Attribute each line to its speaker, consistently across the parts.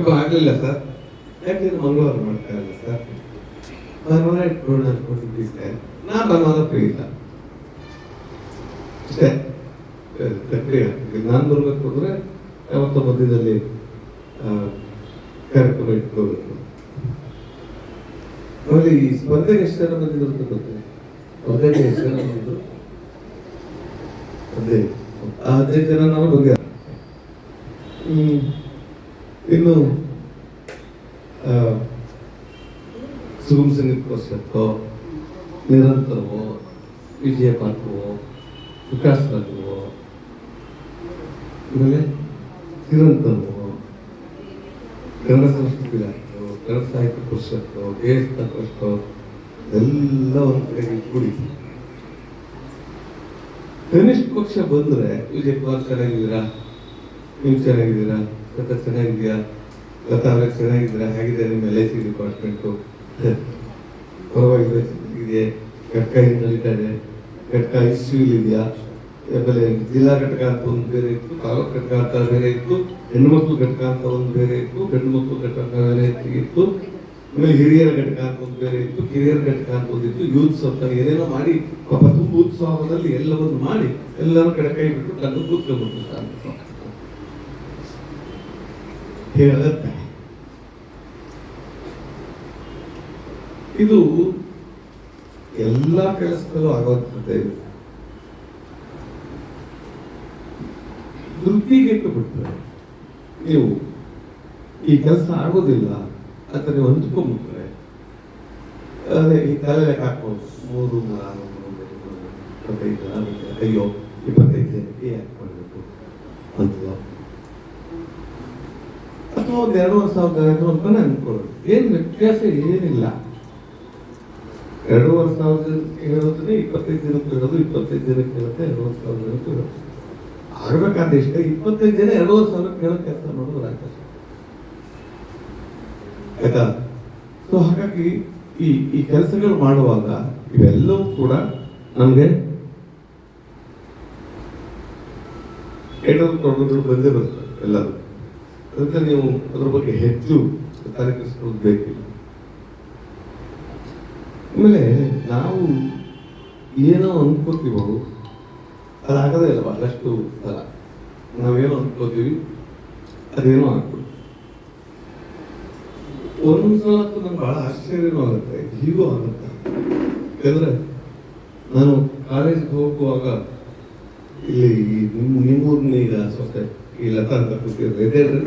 Speaker 1: ಆಗಲಿಲ್ಲ ಸರ್. ಯಾಕೆ ಮಂಗಳವಾರ ಮಾಡ್ತಾ ಇಲ್ಲ ಸರ್? ಭಾನುವಾರ ಇಟ್ಕೊಂಡು ಅನ್ಕೊಂಡಿದ್ವಿ ಸರ್. ನಾ ಭಾನುವಾರ ಫ್ರೀ ಇಲ್ಲ. ಅಷ್ಟೇ. ನಾನು ಬರಬೇಕು ಅಂದ್ರೆ ಯಾವತ್ತ ಮಧ್ಯದಲ್ಲಿ ಕಾರ್ಯಕ್ರಮ ಇಟ್ಕೋಬೇಕು. ಆಮೇಲೆ ಈ ಸ್ಪರ್ಧೆಗೆ ಎಷ್ಟು ಜನ ಬಂದಿದ್ರು ಅಂತ ಗೊತ್ತಿಲ್ಲ ಸ್ಪರ್ಧೆಗೆ ಎಷ್ಟು ಜನ ಬಂದಿದ್ರು ಅದೇ. ಅದೇ ಜನ ನಾವು ಬಗ್ಗೆ ಹ್ಮ್. ಇನ್ನು ಸುಗಮ ಸಂಗೀತಕ್ಕೋಸ್ಕರಕ್ಕೋ ನಿರಂತರವೋ, ವಿಜಯ ಪಾರ್ಕವೋ ವಿಕಾಸ ರಾಘವೋ ಆಮೇಲೆ ನಿರಂತರವೋ, ಕನ್ನಡ ಸಂಸ್ಕೃತಿ ಇಲಾಖೆಯೋ, ಕನ್ನಡ ಸಾಹಿತ್ಯ ಪರಿಷತ್ತು ಎಸ್ ಟ್ರಸ್ಟೋ ಎಲ್ಲ ಒಂದು ಕಡೆಗೆ ಕೂಡಿ. ಕನಿಷ್ಠ ಪಕ್ಷ ಬಂದ್ರೆ, ವಿಜಯ ಕುಮಾರ್ ಚೆನ್ನಾಗಿದ್ದೀರಾ? ನೀವು ಚೆನ್ನಾಗಿದ್ದೀರಾ? ಲತಾ ಚೆನ್ನಾಗಿದೆಯಾ ಲತಾ ಅವರೇ ಚೆನ್ನಾಗಿದ್ದೀರಾ ಹೇಗಿದೆ, ನಿಮ್ಮ ಎಲ್ ಐ ಸಿ ಡಿಪಾರ್ಟ್ಮೆಂಟು ಪರವಾಗಿಲ್ಲ, ಚೆನ್ನಾಗಿದೆ. ಘಟಕ ಹಿಂಗೆ ಇದೆ? ಘಟಕ ಇದೆಯಾ? ಆಮೇಲೆ ಜಿಲ್ಲಾ ಘಟಕ ಅಂತ ಒಂದು ಬೇರೆ ಇತ್ತು, ತಾಲೂಕು ಘಟಕ ಅಂತ ಬೇರೆ ಇತ್ತು, ಹೆಣ್ಮಕ್ಳು ಘಟಕ ಅಂತ ಒಂದು ಬೇರೆ ಇತ್ತು ಗಂಡು ಮಕ್ಕಳು ಘಟಕ ಬೇರೆ ಇತ್ತು. ಆಮೇಲೆ ಹಿರಿಯರ ಘಟಕ ಅಂತ ಒಂದು ಬೇರೆ ಇತ್ತು, ಕಿರಿಯರ ಘಟಕ ಅಂತ ಒಂದಿತ್ತು ಯೂತ್ಸ್ ಅಂತ ಏನೇನೋ ಮಾಡಿ, ಪಾಪ ತುಂಬ ಉತ್ಸವದಲ್ಲಿ ಎಲ್ಲವನ್ನು ಮಾಡಿ, ಎಲ್ಲರೂ ಕಡೆ ಕೈ ಬಿಟ್ಟು ತನ್ನ ಕೂತ್ಕೊಂಡ್ಬಿಟ್ಟು ಹೇಳತ್ತೆ. ಇದು ಎಲ್ಲ ಕೆಲಸದಲ್ಲೂ ಆಗುವಂಥದ್ದೇ ಇದು. ಬಿಟ್ಟರೆ ನೀವು ಈ ಕೆಲಸ ಆಗೋದಿಲ್ಲ ಅಂತ ನೀವು ಅಂದ್ಕೊಂಡ್ಬಿಟ್ರೆ ಅದೇ ಈ ತಲೆ ಲೆಕ್ಕ ಹಾಕ್ಬೋದು. ಮೂರು ನಾಲ್ಕು ಇಪ್ಪತ್ತೈದು. ಅಯ್ಯೋ, ಇಪ್ಪತ್ತೈದು ಯಾಕೆ ಮಾಡಬೇಕು ಅಂತ. ಅಥವಾ ಒಂದು ಎರಡೂವರೆ ಸಾವಿರದ ಜನ ಅಂತ ಅನ್ಕೊಳ್ಳೋದು ಏನು ವ್ಯತ್ಯಾಸ ಏನಿಲ್ಲ. ಎರಡೂವರೆ ಸಾವಿರ ಜನಕ್ಕೆ ಹೇಳೋದ್ರೆ ಇಪ್ಪತ್ತೈದು ಜನಕ್ಕೆ ಹೇಳೋದು ಇಪ್ಪತ್ತೈದು ಜನಕ್ಕೆ ಹೇಳುತ್ತೆ ಎರಡೂವರೆ ಸಾವಿರ ಜನಕ್ಕೆ ಹೇಳೋದು ಇಷ್ಟ. ಇಪ್ಪತ್ತೈದು ಜನ ಎರಡೂವರೆ ಸಾವಿರಕ್ಕೆ ಹೇಳೋ ಕೆಲಸ ಮಾಡೋದು ರಾಜಕೀಯ ಆಯ್ತಾ? ಸೊ ಹಾಗಾಗಿ ಈ ಈ ಕೆಲಸಗಳು ಮಾಡುವಾಗ ಇವೆಲ್ಲವೂ ಕೂಡ ನಮಗೆ ಏನಾದ್ರು ಪ್ರಾಬ್ಲಮ್ಗಳು ಬಂದೇ ಬರ್ತವೆ ಎಲ್ಲರೂ. ಅದಕ್ಕೆ ನೀವು ಅದ್ರ ಬಗ್ಗೆ ಹೆಚ್ಚು ತಲೆಕೆಡಿಸ್ಕೊಳ್ಳೋದು ಬೇಕಿಲ್ಲ. ಆಮೇಲೆ ನಾವು ಏನೋ ಅನ್ಕೋತೀವೋ ಅದಾಗದೇ ಇಲ್ಲ, ಬಹಳಷ್ಟು ಸಲ. ನಾವೇನೋ ಅನ್ಕೋತೀವಿ, ಅದೇನೋ ಆಗ್ಬೋದು. ಒಂದ್ಸಲ ನಂಗೆ ಬಹಳ ಆಶ್ಚರ್ಯನೂ ಆಗುತ್ತೆ, ಹೀಗೂ ಆಗುತ್ತೆ. ಯಾಕಂದ್ರೆ ನಾನು ಕಾಲೇಜ್ಗೆ ಹೋಗುವಾಗ ಇಲ್ಲಿ ನಿಮ್ಮ ನಿಮ್ಮೂರಿನ ಈಗ ಸೊಸೆ ಈ ಲತಾ ಅಂತ ಕೂತಿದ್ರು ಎದೇಳ್ರಿ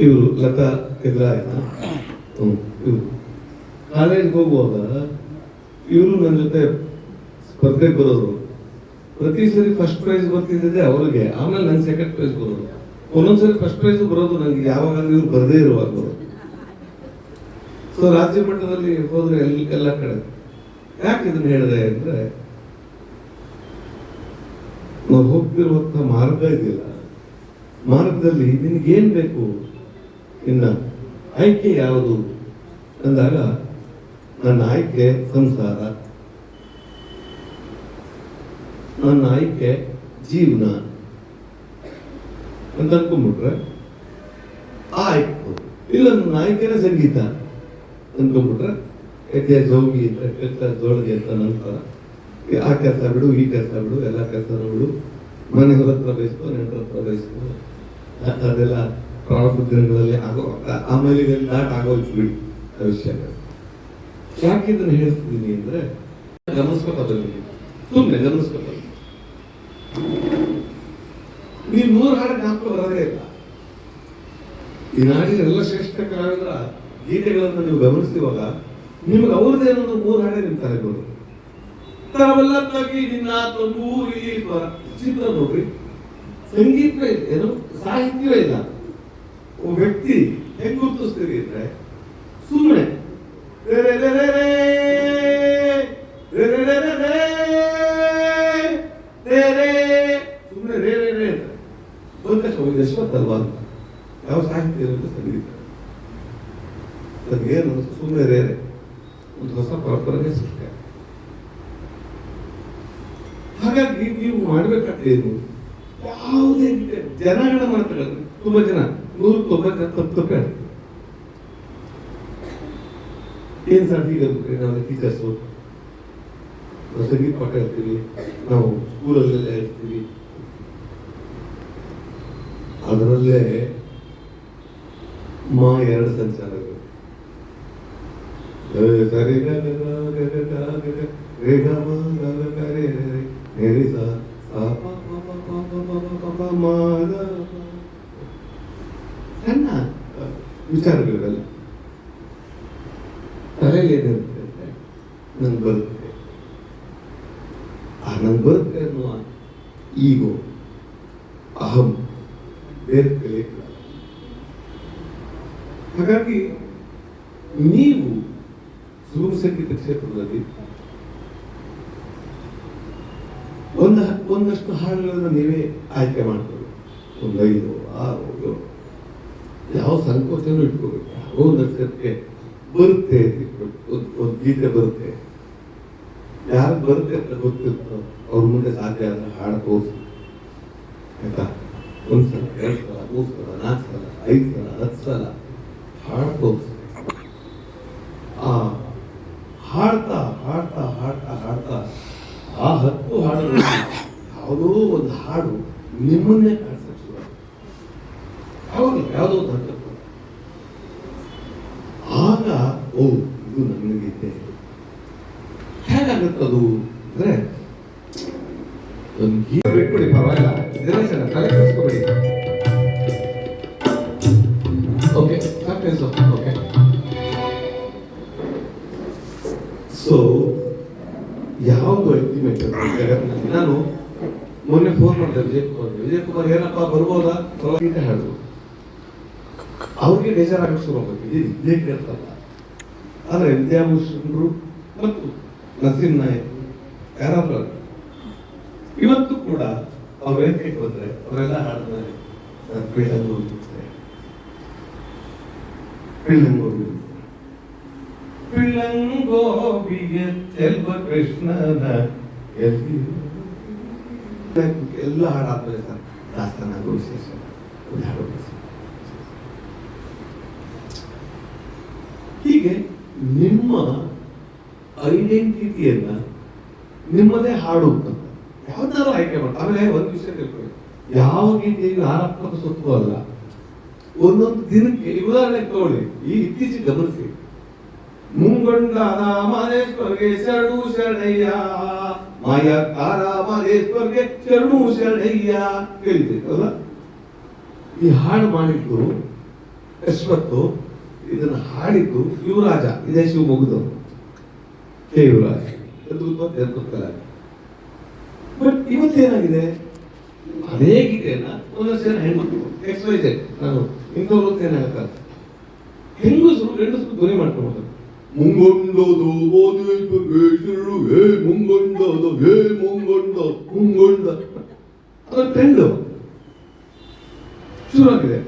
Speaker 1: ಇವರು ಲತಾ ಎದುರಾಯ್ತು ಹ್ಞೂ ಇವರು ಕಾಲೇಜ್ಗೆ ಹೋಗುವಾಗ ಇವರು ನನ್ನ ಜೊತೆ ಸ್ಪರ್ಧೆಗೆ ಬರೋರು. ಪ್ರತಿ ಸರಿ ಫಸ್ಟ್ ಪ್ರೈಸ್ ಬರ್ತಿದ್ದೆ ಅವ್ರಿಗೆ, ಆಮೇಲೆ ನನ್ನ ಸೆಕೆಂಡ್ ಪ್ರೈಸ್ ಬರೋದು ಒಂದೊಂದ್ಸರಿ ಫಸ್ಟ್ ಪ್ರೈಸ್ ಬರೋದು ನನಗೆ ಯಾವಾಗ ಇವ್ರು ಬರದೇ ಇರುವಾಗ ಸೊ ರಾಜ್ಯ ಮಟ್ಟದಲ್ಲಿ ಹೋದ್ರೆ ಎಲ್ ಎಲ್ಲ ಕಡೆ. ಯಾಕೆ ಇದನ್ನ ಹೇಳಿದೆ ಅಂದ್ರೆ, ನಾವು ಹೋಗ್ತಿರುವಂತ ಮಾರ್ಗ ಇದೆಯಲ್ಲ. ಮಾರ್ಗದಲ್ಲಿ ನಿನ್ಗೆ ಏನ್ ಬೇಕು? ಇನ್ನ ಆಯ್ಕೆ ಯಾವುದು? ಅಂದಾಗ, ನನ್ನ ಆಯ್ಕೆ ಸಂಸಾರ. ನನ್ನ ಆಯ್ಕೆ ಜೀವನ. ಅಂತ ಅನ್ಕೊಂಡ್ಬಿಟ್ರೆ, ಆ ಆಯ್ಕೆ. ಇಲ್ಲ, ನನ್ನ ಆಯ್ಕೆನೇ ಸಂಗೀತ. ಅನ್ಕೊಂಡ್ಬಿಟ್ರೆ ಎದೆ ಜೋಗಿ ಅಂತ ಕೆತ್ತ ಜೋಳಿಗೆ ಅಂತ ನಂತರ, ಆ ಕೆಲಸ ಬಿಡು, ಈ ಕೆಲಸ ಬಿಡು, ಎಲ್ಲ ಕೆಲಸ ಬಿಡು ಮನೆ ಹತ್ರ ಬಯಸ್ಕೊ ನೆಂಟರ ಹತ್ರ ಅದೆಲ್ಲ ಪ್ರಾರಂಭ ದಿನಗಳಲ್ಲಿ ಆಗೋ ಆಮೇಲೆ ಇದೆಲ್ಲ ದಾಟ್ ಆಗೋಯ್ತು ಬಿಡಿ ವಿಷಯಗಳು ಯಾಕೆ ಇದನ್ನು ಹೇಳ್ತಿದ್ದೀನಿ ಅಂದ್ರೆ ಗಮನಿಸ್ಕೊತಾ ಬನ್ನಿ ಸುಮ್ಮನೆ ಗಮನಿಸ್ಕೊತಾ ಬನ್ನಿ ನೀವು ನೂರು ಹಾಡು ಜ್ಞಾಪಕ ಬರೋದೇ ಇಲ್ಲ. ಈ ನಾಡಿನ ಎಲ್ಲ ಶ್ರೇಷ್ಠ ಕಲಾವಿದರ ಗೀತೆಗಳನ್ನು ನೀವು ಗಮನಿಸ್ತೀವಾಗ ನಿಮ್ಗೆ ಅವ್ರದ್ದೇ ಒಂದು ಮೂರು ಹಾಡೆ ನಿಂತಾರೆ ಬರೋದು ತಾವೆಲ್ಲ ತಗಿ ನಿನ್ನ ತಂಬೂರು. ಚಿತ್ರ ನೋಡ್ರಿ. ಸಂಗೀತವೇ ಏನು ಸಾಹಿತ್ಯವೇ ಇಲ್ಲ. ವ್ಯಕ್ತಿ ಹೆಂಗ್ ಗುರುತಿಸ್ತೀರಿ ಅಂದ್ರೆ ಸುಮ್ಮನೆ ರೇ ರೇ ರೇ ರೇ. ಯಾವ ಸಾಹಿತ್ಯ ಸಂಗೀತ ಸುಮ್ಮನೆ ರೇ ರೇ. ಒಂದು ಹೊಸ ಪರಂಪರೆಗೆ ಸೃಷ್ಟಿ ಹಾಗಾಗಿ ನೀವು ಮಾಡ್ಬೇಕಾದ್ದೇನು ಯಾವುದೇ ಗೀತೆ ಜನಗಳ ಮಾತುಗಳು ತುಂಬಾ ಜನ नूर तत्वकर तीन साठी नावाने टीचर्स पकड़ के लिए ना नाव स्कूल असलेले असलेली ಅದರಲ್ಲೇ ಮಾ ಎರಡು ಸಂಚಾರಗಳು ಸರಿ ಗ ರೆ ಗ ಮ ಗ ಗ ರೆ ರೆ ಸ ಸ ಪ ಪ ಪ ಪ ಪ ಪ ಪ ಮ ಗ ವಿಚಾರಗಳಿವೆಲ್ಲ. ತಲೆಯಲ್ಲಿ ಏನಿರುತ್ತೆ ಅಂದ್ರೆ ನಂಗೆ ಬರುತ್ತೆ. ಆ ನಂಗೆ ಬರುತ್ತೆ ಅನ್ನುವ ಈಗೋ, ಅಹಂ ಬೇರೆ ಕಲಿಯಕ್ಕಿಲ್ಲ ಹಾಗಾಗಿ ನೀವು ಸುಗಮ ಸಂಗೀತ ಕ್ಷೇತ್ರದಲ್ಲಿ ಒಂದು, ಒಂದಷ್ಟು ಹಾಡುಗಳನ್ನು ನೀವೇ ಆಯ್ಕೆ ಮಾಡ್ಕೊಳ್ಳಿ. ಒಂದು ಐದು, ಆರು, ಏಳು. ಯಾವ ಸಂಕೋಚನೂ ಇಟ್ಕೋಬೇಕು. ಯಾವ ಒಂದು ಅಕ್ಷರಕ್ಕೆ ಬರುತ್ತೆ. ಒಂದು ಒಂದು ಗೀತೆ ಬರುತ್ತೆ. ಯಾರು ಬರುತ್ತೆ ಅಂತ ಗೊತ್ತಿರ್ತೋ ಅವ್ರ ಮುಂದೆ ಸಾಧ್ಯ ಅಲ್ಲ ಹಾಡು ಆಯ್ತಾ? ಒಂದ್ಸಲ ಎರಡು ಸಲ, ಮೂರು ಸಲ, ನಾಲ್ಕು ಸಲ, ಐದು ಸಲ, ಹತ್ತು ಸಲ ಹಾಡು ಆ ಹಾಡ್ತಾ ಹಾಡ್ತಾ ಹಾಡ್ತಾ ಹಾಡ್ತಾ ಆ ಹತ್ತು ಹಾಡುಗಳು ಯಾವುದೋ ಒಂದು ಹಾಡು ನಿಮ್ಮನ್ನೇ. ಯಾವಾಗ ಯಾವುದೋ ಒಂದು ಆಗ ಓ ಇದು ನನಗೆ ಇದೆ ಹೇಗಾಗುತ್ತೆ ಅದು ಅಂದ್ರೆ ಬಿಟ್ಬಿಡಿ ಪರವಾಗಿಲ್ಲ ದಿನೇಶನ ತಲೆ ಕೆಡಿಸ್ಕೊಬೇಡಿ ಓಕೆ ಓಕೆ ಸೊ ಯಾವುದು ಅಲ್ಟಿಮೇಟ್ ನಾನು ಮೊನ್ನೆ ಫೋನ್ ಮಾಡಿದೆ ವಿಜಯ್ ಕುಮಾರ್ ವಿಜಯ್ ಕುಮಾರ್ ಏನಪ್ಪ ಬರ್ಬೋದಾ ಅಂತ ಹಾಡು ಅವ್ರಿಗೆ ಬೇಜಾರಾಗಕ್ಕೆ ಶುರು ಆಗಬೇಕು ಇದು ಇದೇ ಕೇಳ್ತಲ್ಲ ಆದರೆ ವಿದ್ಯಾಭೂಷಣರು ಮತ್ತು ನಸೀರ್ ನಾಯಕ್ ಯಾರಾದ್ರೂ ಇವತ್ತು ಕೂಡ ಅವ್ರ ವೇದಿಕೆಗೆ ಬಂದ್ರೆ ಅವರೆಲ್ಲ ಹಾಡ್ತಾರೆ ಪೀಳಂಗೂರು ಪೀಳಂಗೂರು ಪಿಳ್ಳಂಗೋವಿಗೆ ಚೆಲ್ವ ಕೃಷ್ಣನ ಎಲ್ಲಿ? ಎಲ್ಲ ಹಾಡಾದ್ಮೇಲೆ ಸರ್ ದಾಸ್ತಾನ ವಿಶೇಷ. ಒಂದು ಹಾಡು ವಿಶೇಷ. ಹೀಗೆ ನಿಮ್ಮ ಐಡೆಂಟಿಟಿಯನ್ನ ನಿಮ್ಮದೇ ಹಾಡು ಅಂತ. ಯಾವ್ದಾದ್ರು ಆಯ್ಕೆ ಮಾಡಿ ಆಮೇಲೆ ಒಂದು ವಿಷಯ ತಿಳ್ಕೊಳ್ಳಿ. ಯಾವ ಗೀತೆಯು ಆರಾತ್ಮಕ ಸ್ವತ್ತು ಅಲ್ಲ, ಒಂದೊಂದು ದಿನಕ್ಕೆ ಉದಾಹರಣೆ ತಗೊಳ್ಳಿ. ಈ ಇತ್ತೀಚೆಗೆ ಗಮನಿಸಿ. ಮುಂಗಂಡ ಮಾದೇಶ್ವರ್ಗೆ ಶರಣು ಶರಣಯ್ಯ, ಮಾಯಕಾರ ಮಾದೇಶ್ವರ್ಗೆ ಶರಣು ಶರಣಯ್ಯ ಕೇಳಿದೆ ಅಲ್ಲ? ಈ ಹಾಡು ಮಾಡಿದ್ದು ಯಶ್ವತ್ತು ಇದನ್ನ ಹಾಡಿದ್ದು ಯುವರಾಜ ಇದೇ ಶಿವಮೊಗ್ಗದವರು ಹೇ ಯುವರಾಜ ಗೊತ್ತಲ್ಲ ಬಟ್ ಇವತ್ತೇನಾಗಿದೆ? ಅದೇ ಗೀತೆಯನ್ನ ಒಂದಷ್ಟು ಜನ ಹೆಣ್ಮಕ್ಳು ಎಕ್ಸ್ ವೈ ಜೆಡ್ ನಾನು ಇಂಥವ್ರು ಅಂತ ಏನು ಹೇಳ್ತಾರೆ ಹೆಂಗಸರು ಗಂಡಸರು ಧ್ವನಿ ಮಾಡ್ಕೊಂಡು ಮುಂಗೊಂಡದು ಓದಿರು ಹೇ ಮುಂಗೊಂಡದು ಹೇ ಮುಂಗೊಂಡ ಮುಂಗೊಂಡ. ಅದರ ಟ್ರೆಂಡ್ ಶುರುವಾಗಿದೆ.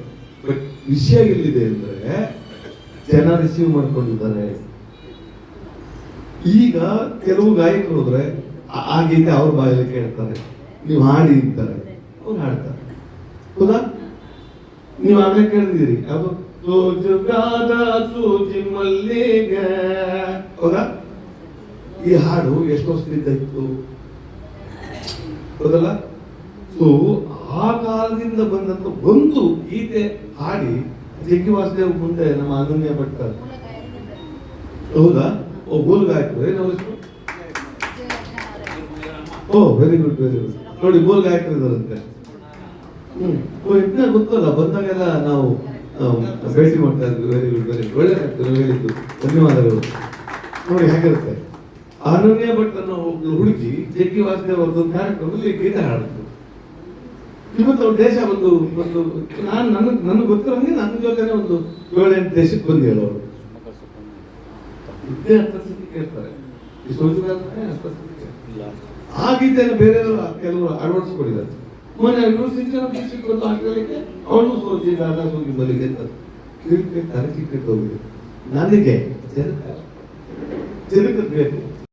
Speaker 1: ಬಟ್ ವಿಷಯ ಎಲ್ಲಿದೆ ಅಂದ್ರೆ ಜನ ರಿಸೀವ್ ಮಾಡ್ಕೊಂಡಿದ್ದಾರೆ. ಈಗ ಕೆಲವು ಗಾಯಕರು ಹೋದ್ರೆ, ಆ- ಗೀತೆ ಅವ್ರ ಬಾಯಲ್ಲಿ ಕೇಳ್ತಾರೆ. ನೀವು ಹಾಡಿ ಅಂತಾರೆ. ಅವ್ರು ಹಾಡ್ತಾರೆ. ಹೌದಾ? ನೀವು ಆಗ್ಲೇ ಕೇಳಿದಿರಿ ಅದು ಸೋಜುಗಾದ ಸೂಜಿ ಹೌದಾ? ಈ ಹಾಡು ಎಷ್ಟು ವರ್ಷದಿಂದ ಇತ್ತು. ಹೌದಲ್ಲ? ಸೊ ಆ ಕಾಲದಿಂದ ಬಂದಂತ ಒಂದು ಗೀತೆ ಹಾಡಿ ಜಗ್ಗಿ ವಾಸುದೇವ್ ಮುಂದೆ ನಮ್ಮ ಅನನ್ಯ ಭಟ್ಟ. ಹೌದಾ? ಓ ಗೋಲ್ ಗಾಯಕರು? ಓ ವೆರಿ ಗುಡ್ ವೆರಿ ಗುಡ್ ನೋಡಿ ಗೋಲ್ ಗಾಯಕರು ಇದಾರಂತೆ ಹ್ಮ್. ಓ ಇನ್ನ ಗೊತ್ತಲ್ಲ, ಬಂದಾಗೆಲ್ಲ ನಾವು ಭೇಟಿ ಮಾಡ್ತಾ ಇದ್ವಿ. ವೆರಿ ಗುಡ್ ವೆರಿ ಗುಡ್ ಒಳ್ಳೆ ಹೇಳಿದ್ದು ಧನ್ಯವಾದಗಳು. ನೋಡಿ, ಹೇಗಿರುತ್ತೆ? ಅನನ್ಯ ಭಟ್ ಅನ್ನೋ ಒಬ್ಳು ಹುಡುಗಿ ಜಗ್ಗಿ ವಾಸುದೇವ್ ಅವ್ರದ್ದೊಂದು ಕಾರ್ಯಕ್ರಮದಲ್ಲಿ ಗೀತೆ ಹಾಡಿದ್ರು ಇವತ್ತು ಅವ್ರ ದೇಶ ಒಂದು ಒಂದು, ನಾನು ನನ್ನ ನನಗೆ ಗೊತ್ತಿರೋ ಗೊತ್ತಿರೋಂಗೆ ನನ್ನ ಜೊತೆನೆ ಒಂದು ಏಳೆಂಟು ದೇಶಕ್ಕೆ ಬಂದಿಲ್ಲ ಅವರು. ಇದೇ ಅಂತಸ್ಥಿತಿ ಕೇಳ್ತಾರೆ. ಆಗಿದ್ದೇನೆ ಬೇರೆ ಕೆಲವರು ಅಡ್ವಾನ್ಸ್ ಕೊಡಿದ್ದಾರೆ ಮೊನ್ನೆ ಯೂನಿವರ್ಸಿಟಿ ಡಿಸ್ಟ್ರಿಕ್ಟ್ ಬಂದು ಹಾಕಲಿಕ್ಕೆ ಅವನು ಸೋತಿದ್ದ ಆದಾಗ ಹೋಗಿ ಬಲಿಗೆ ಅಂತ ಕ್ರಿಕೆಟ್ ಹೋಗಿದೆ ನನಗೆ ಜನಕ ಜನಕ್ಕೆ ಬೇಕು.